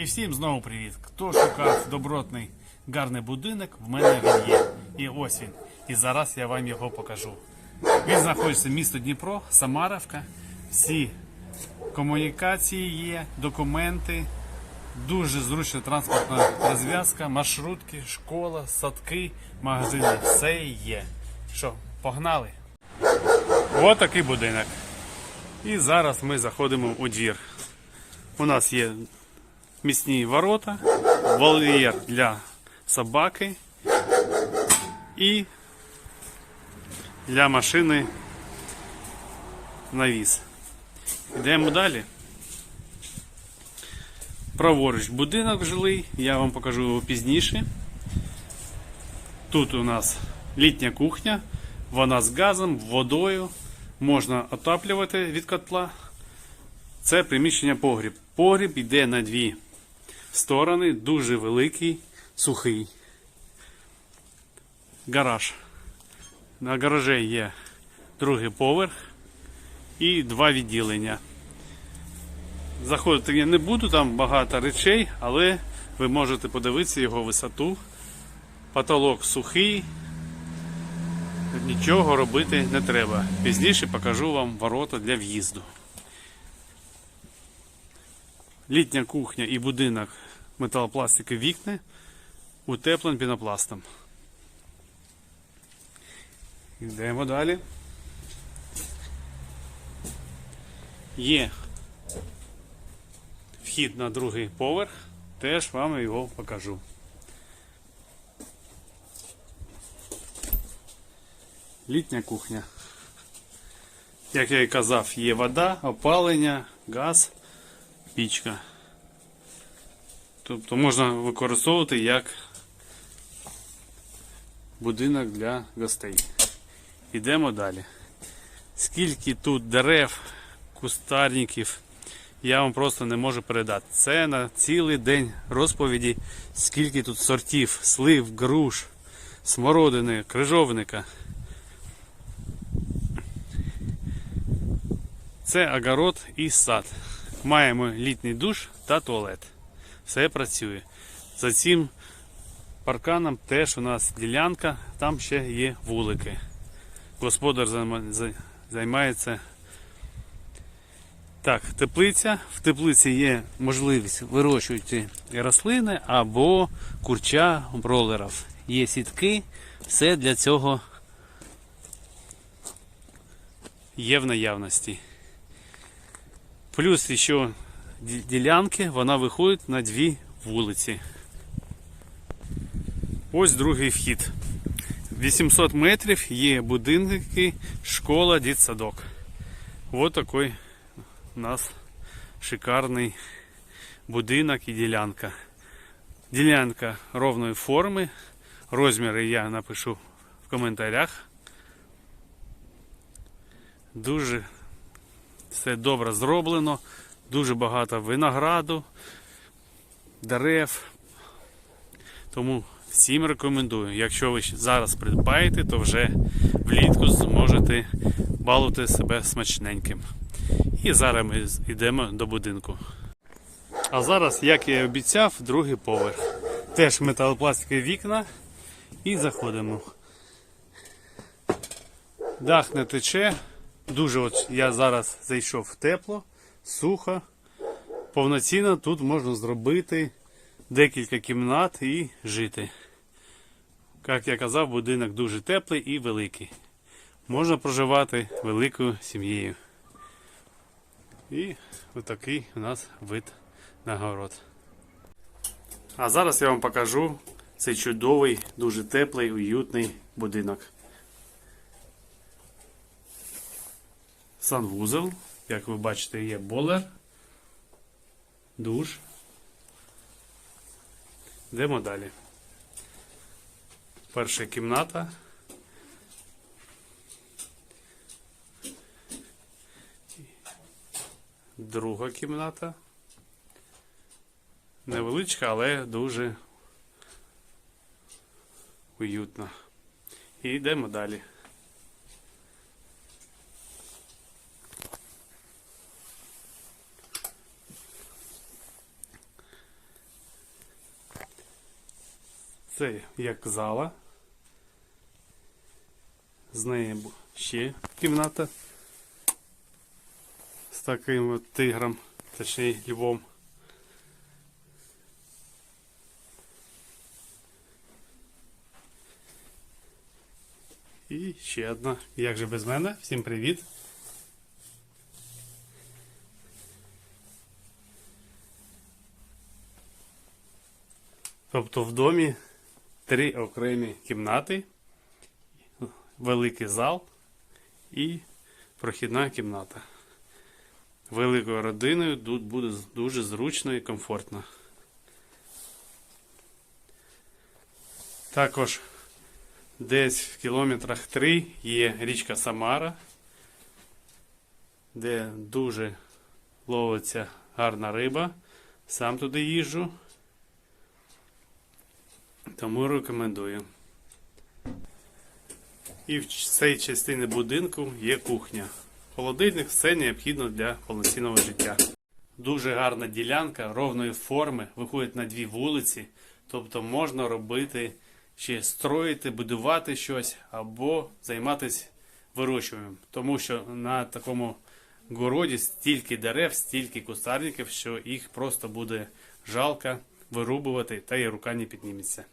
І всім знову привіт. Хто шукав добротний гарний будинок, в мене він є. І ось він. І зараз я вам його покажу. Він знаходиться в місто Дніпро, Самаровка. Всі комунікації є, документи, дуже зручна транспортна розв'язка, маршрутки, школа, садки, магазини. Все є. Що, погнали? Ось такий будинок. І зараз ми заходимо у двір. У нас є місні ворота, вольєр для собаки і для машини навіс. Йдемо далі. Праворуч будинок жилий, я вам покажу його пізніше. Тут у нас літня кухня, вона з газом, водою, можна отаплювати від котла. Це приміщення погріб. Погріб йде на дві сторони, дуже великий, сухий. Гараж. На гаражі є другий поверх і два відділення. Заходити я не буду, там багато речей, але ви можете подивитися його висоту. Потолок сухий, нічого робити не треба. Пізніше покажу вам ворота для в'їзду. Літня кухня і будинок металопластикові вікна утеплен пінопластом. Йдемо далі. Є вхід на другий поверх, теж вам його покажу. Літня кухня. Як я і казав, є вода, опалення, газ, пічка. Тобто можна використовувати як будинок для гостей. Йдемо далі. Скільки тут дерев, кустарників, я вам просто не можу передати. Це на цілий день розповіді, скільки тут сортів, слив, груш, смородини, крижовника. Це огород і сад. Маємо літній душ та туалет. Все працює. За цим парканом теж у нас ділянка, там ще є вулики. Господар займається. Так, теплиця. В теплиці є можливість вирощувати рослини або курча бролерів. Є сітки, все для цього є в наявності. Плюс ще ділянки, вона виходить на дві вулиці. Ось другий вхід. 800 метрів є будинки, школа, дитсадок. Ось такий у нас шикарний будинок і ділянка. Ділянка ровної форми. Розміри я напишу в коментарях. Дуже все добре зроблено, дуже багато винограду, дерев. Тому всім рекомендую. Якщо ви зараз придбаєте, то вже влітку зможете балувати себе смачненьким. І зараз ми йдемо до будинку. А зараз, як я і обіцяв, другий поверх. Теж металопластикові вікна. І заходимо. Дах не тече. Дуже от я зараз зайшов в тепло, сухо. Повноцінно тут можна зробити декілька кімнат і жити. Як я казав, будинок дуже теплий і великий. Можна проживати великою сім'єю. І отакий у нас вид на город. А зараз я вам покажу цей чудовий, дуже теплий, уютний будинок. санвузол. Як ви бачите, є болер, душ. Йдемо далі. Перша кімната. Друга кімната. Невеличка, але дуже уютна. І йдемо далі. Це як зала. З неї ще кімната з таким от тигром, точніше львом. І ще одна. Як же без мене? Всім привіт. Тобто в домі три окремі кімнати, великий зал і прохідна кімната. Великою родиною тут буде дуже зручно і комфортно. Також десь в кілометрах 3 є річка Самара, де дуже ловиться гарна риба. Сам туди їжджу. Тому рекомендую. І в цій частині будинку є кухня. Холодильник все необхідно для повноцінного життя. Дуже гарна ділянка ровної форми, виходить на дві вулиці, тобто можна робити ще строїти, будувати щось або займатися вирощуванням. Тому що на такому городі стільки дерев, стільки кустарників, що їх просто буде жалко вирубувати, та і рука не підніметься.